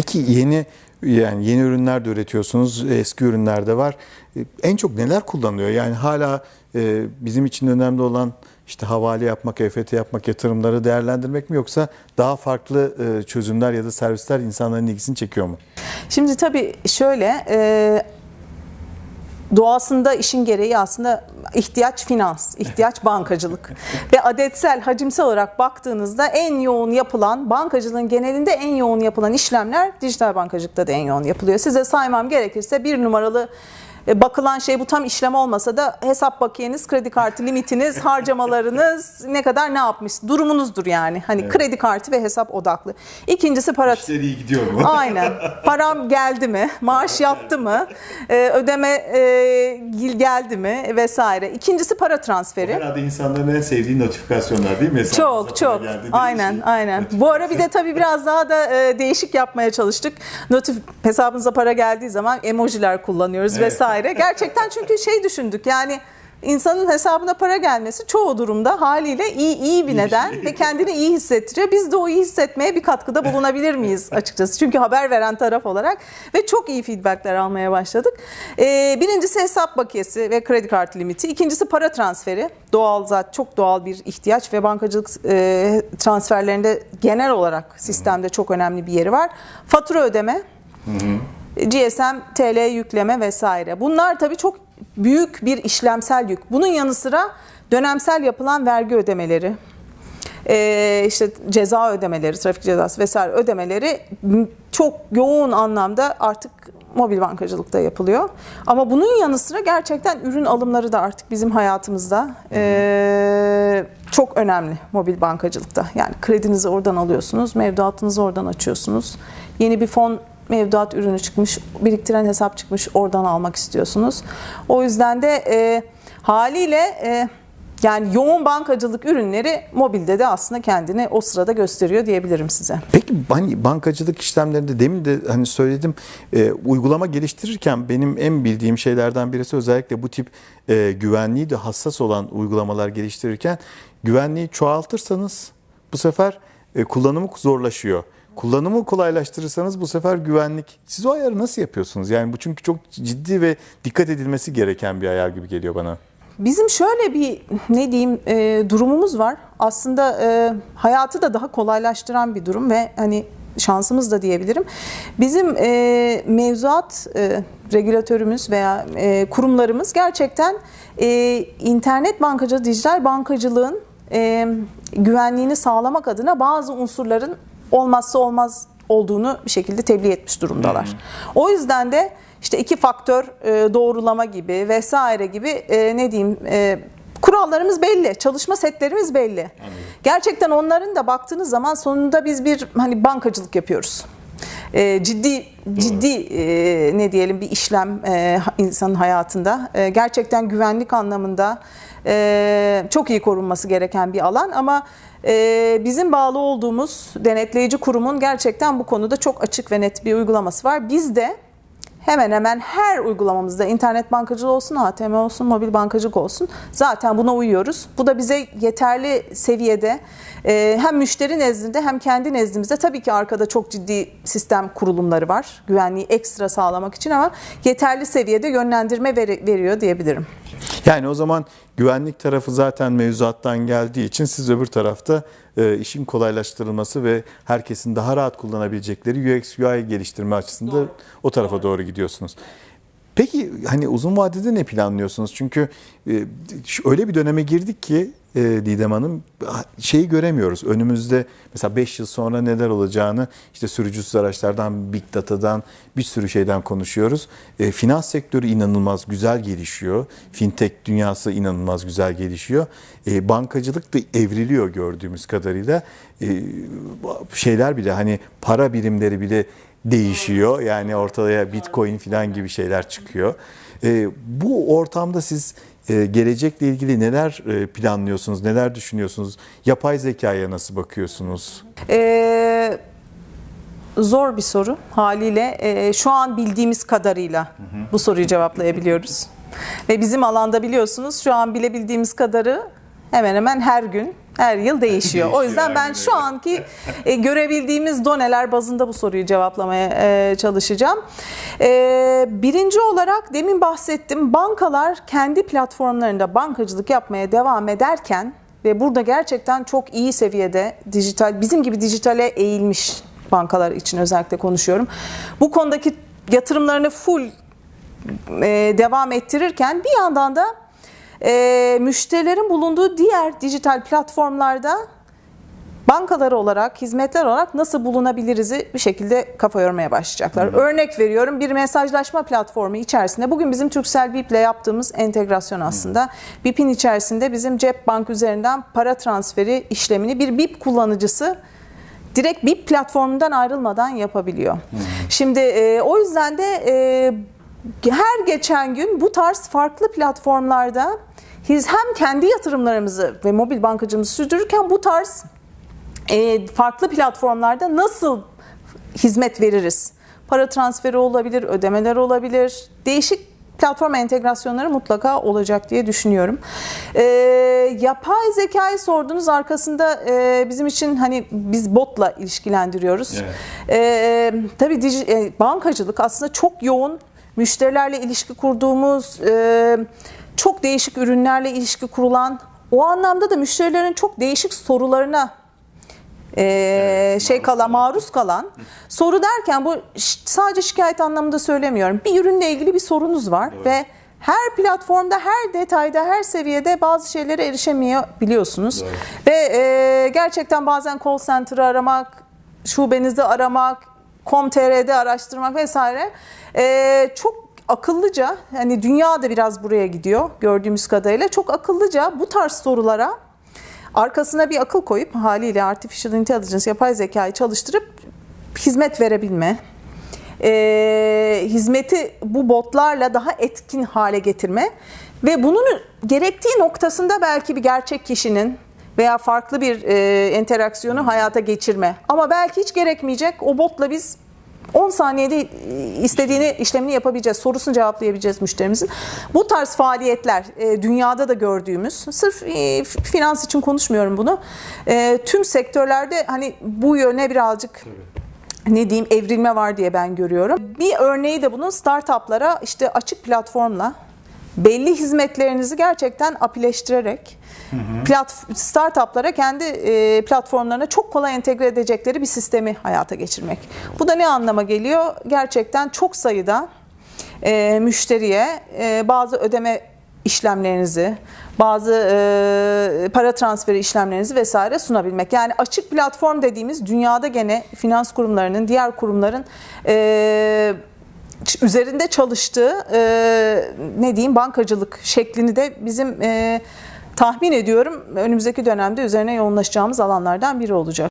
Peki yeni yani yeni ürünler de üretiyorsunuz, eski ürünler de var. E, En çok neler kullanılıyor? Yani hala e, bizim için önemli olan işte havale yapmak, EFT yapmak, yatırımları değerlendirmek mi yoksa daha farklı e, çözümler ya da servisler insanların ilgisini çekiyor mu? Şimdi tabii şöyle doğasında işin gereği aslında ihtiyaç finans, ihtiyaç bankacılık ve adetsel, hacimsel olarak baktığınızda en yoğun yapılan bankacılığın genelinde en yoğun yapılan işlemler dijital bankacılıkta da en yoğun yapılıyor. Size saymam gerekirse bir numaralı e, bakılan şey bu tam işlem olmasa da hesap bakiyeniz, kredi kartı limitiniz, harcamalarınız ne kadar ne yapmış durumunuzdur yani. Hani kredi kartı ve hesap odaklı. İkincisi para iyi gidiyor mu? Aynen. Param geldi mi? Maaş yattı mı? Ee, ödeme e, gel- geldi mi? Vesaire. İkincisi para transferi. Herhalde insanların en sevdiği notifikasyonlar değil mi? Çok çok. Aynen aynen. Bu ara bir de tabii biraz daha da e, değişik yapmaya çalıştık. Notif hesabınıza para geldiği zaman emojiler kullanıyoruz vesaire. Gerçekten çünkü şey düşündük yani insanın hesabına para gelmesi çoğu durumda haliyle iyi iyi bir neden ve kendini iyi hissettiriyor. Biz de o iyi hissetmeye bir katkıda bulunabilir miyiz açıkçası? Çünkü haber veren taraf olarak ve çok iyi feedbackler almaya başladık. Ee, birincisi hesap bakiyesi ve kredi kartı limiti. İkincisi para transferi. Doğal zaten çok doğal bir ihtiyaç ve bankacılık e, transferlerinde genel olarak sistemde çok önemli bir yeri var. Fatura ödeme. GSM, TL yükleme vesaire. Bunlar tabii çok büyük bir işlemsel yük. Bunun yanı sıra dönemsel yapılan vergi ödemeleri, e, işte ceza ödemeleri, trafik cezası vesaire ödemeleri çok yoğun anlamda artık mobil bankacılıkta yapılıyor. Ama bunun yanı sıra gerçekten ürün alımları da artık bizim hayatımızda e, çok önemli mobil bankacılıkta. Yani kredinizi oradan alıyorsunuz, mevduatınızı oradan açıyorsunuz. Yeni bir fon mevduat ürünü çıkmış, biriktiren hesap çıkmış, oradan almak istiyorsunuz. O yüzden de e, haliyle e, yani yoğun bankacılık ürünleri mobilde de aslında kendini o sırada gösteriyor diyebilirim size. Peki hani bankacılık işlemlerinde demin de hani söyledim e, uygulama geliştirirken benim en bildiğim şeylerden birisi özellikle bu tip e, güvenliği de hassas olan uygulamalar geliştirirken güvenliği çoğaltırsanız bu sefer e, kullanımı zorlaşıyor. Kullanımı kolaylaştırırsanız bu sefer güvenlik. Siz o ayarı nasıl yapıyorsunuz? Yani bu çünkü çok ciddi ve dikkat edilmesi gereken bir ayar gibi geliyor bana. Bizim şöyle bir ne diyeyim e, durumumuz var. Aslında e, hayatı da daha kolaylaştıran bir durum ve hani şansımız da diyebilirim. Bizim e, mevzuat e, regülatörümüz veya e, kurumlarımız gerçekten e, internet bankacılığı, dijital bankacılığın e, güvenliğini sağlamak adına bazı unsurların olmazsa olmaz olduğunu bir şekilde tebliğ etmiş durumdalar. O yüzden de işte iki faktör e, doğrulama gibi vesaire gibi e, ne diyeyim e, kurallarımız belli, çalışma setlerimiz belli. Gerçekten onların da baktığınız zaman sonunda biz bir hani bankacılık yapıyoruz. E, ciddi ciddi e, ne diyelim bir işlem e, insanın hayatında. E, gerçekten güvenlik anlamında e, çok iyi korunması gereken bir alan ama e, bizim bağlı olduğumuz denetleyici kurumun gerçekten bu konuda çok açık ve net bir uygulaması var. Biz de hemen hemen her uygulamamızda internet bankacılığı olsun, ATM olsun, mobil bankacılık olsun zaten buna uyuyoruz. Bu da bize yeterli seviyede e, hem müşteri nezdinde hem kendi nezdimizde tabii ki arkada çok ciddi sistem kurulumları var. Güvenliği ekstra sağlamak için ama yeterli seviyede yönlendirme veri- veriyor diyebilirim. Yani o zaman güvenlik tarafı zaten mevzuattan geldiği için siz öbür tarafta e, işin kolaylaştırılması ve herkesin daha rahat kullanabilecekleri UX UI geliştirme açısında o tarafa doğru gidiyorsunuz. Peki hani uzun vadede ne planlıyorsunuz? Çünkü e, öyle bir döneme girdik ki e, Didem Hanım şeyi göremiyoruz. Önümüzde mesela 5 yıl sonra neler olacağını işte sürücüsüz araçlardan, big data'dan bir sürü şeyden konuşuyoruz. E, finans sektörü inanılmaz güzel gelişiyor. Fintech dünyası inanılmaz güzel gelişiyor. E, bankacılık da evriliyor gördüğümüz kadarıyla. E, şeyler bile hani para birimleri bile değişiyor. Yani ortaya bitcoin falan gibi şeyler çıkıyor. E, bu ortamda siz e, gelecekle ilgili neler e, planlıyorsunuz, neler düşünüyorsunuz? Yapay zekaya nasıl bakıyorsunuz? Ee, zor bir soru haliyle. Ee, şu an bildiğimiz kadarıyla bu soruyu cevaplayabiliyoruz. Ve bizim alanda biliyorsunuz şu an bilebildiğimiz kadarı hemen hemen her gün Her yıl değişiyor. o Değişiyor, yüzden ben şu anki e, görebildiğimiz doneler bazında bu soruyu cevaplamaya e, çalışacağım. E, birinci olarak demin bahsettim. Bankalar kendi platformlarında bankacılık yapmaya devam ederken ve burada gerçekten çok iyi seviyede dijital bizim gibi dijitale eğilmiş bankalar için özellikle konuşuyorum. Bu konudaki yatırımlarını full e, devam ettirirken bir yandan da e, müşterilerin bulunduğu diğer dijital platformlarda bankalar olarak, hizmetler olarak nasıl bulunabiliriz'i bir şekilde kafa yormaya başlayacaklar. Örnek veriyorum bir mesajlaşma platformu içerisinde bugün bizim Turkcell BIP ile yaptığımız entegrasyon aslında. BIP'in içerisinde bizim cep bank üzerinden para transferi işlemini bir BIP kullanıcısı direkt BIP platformundan ayrılmadan yapabiliyor. Şimdi e, o yüzden de e, her geçen gün bu tarz farklı platformlarda hem kendi yatırımlarımızı ve mobil bankacılığımızı sürdürürken bu tarz e, farklı platformlarda nasıl hizmet veririz? Para transferi olabilir, ödemeler olabilir, değişik platform entegrasyonları mutlaka olacak diye düşünüyorum. E, yapay zekayı sordunuz arkasında e, bizim için hani biz botla ilişkilendiriyoruz. Evet. E, tabii dij- e, bankacılık aslında çok yoğun müşterilerle ilişki kurduğumuz, e, çok değişik ürünlerle ilişki kurulan, o anlamda da müşterilerin çok değişik sorularına e, şey kala maruz kalan soru derken bu sadece şikayet anlamında söylemiyorum. Bir ürünle ilgili bir sorunuz var ve her platformda, her detayda, her seviyede bazı şeylere erişemeyebiliyorsunuz. Ve e, gerçekten bazen call center'ı aramak, şubenizi aramak, com.tr'de araştırmak vesaire e, çok akıllıca, hani dünya da biraz buraya gidiyor gördüğümüz kadarıyla. Çok akıllıca bu tarz sorulara arkasına bir akıl koyup haliyle artificial intelligence yapay zekayı çalıştırıp hizmet verebilme, e, hizmeti bu botlarla daha etkin hale getirme ve bunun gerektiği noktasında belki bir gerçek kişinin veya farklı bir e, interaksiyonu hayata geçirme. Ama belki hiç gerekmeyecek. O botla biz 10 saniyede istediğini işlemini yapabileceğiz. Sorusunu cevaplayabileceğiz müşterimizin. Bu tarz faaliyetler e, dünyada da gördüğümüz, sırf e, finans için konuşmuyorum bunu. E, tüm sektörlerde hani bu yöne birazcık ne diyeyim evrilme var diye ben görüyorum. Bir örneği de bunun startuplara işte açık platformla belli hizmetlerinizi gerçekten apileştirerek startuplara kendi e, platformlarına çok kolay entegre edecekleri bir sistemi hayata geçirmek. Bu da ne anlama geliyor? Gerçekten çok sayıda e, müşteriye e, bazı ödeme işlemlerinizi, bazı e, para transferi işlemlerinizi vesaire sunabilmek. Yani açık platform dediğimiz dünyada gene finans kurumlarının, diğer kurumların e, üzerinde çalıştığı e, ne diyeyim bankacılık şeklini de bizim e, tahmin ediyorum önümüzdeki dönemde üzerine yoğunlaşacağımız alanlardan biri olacak.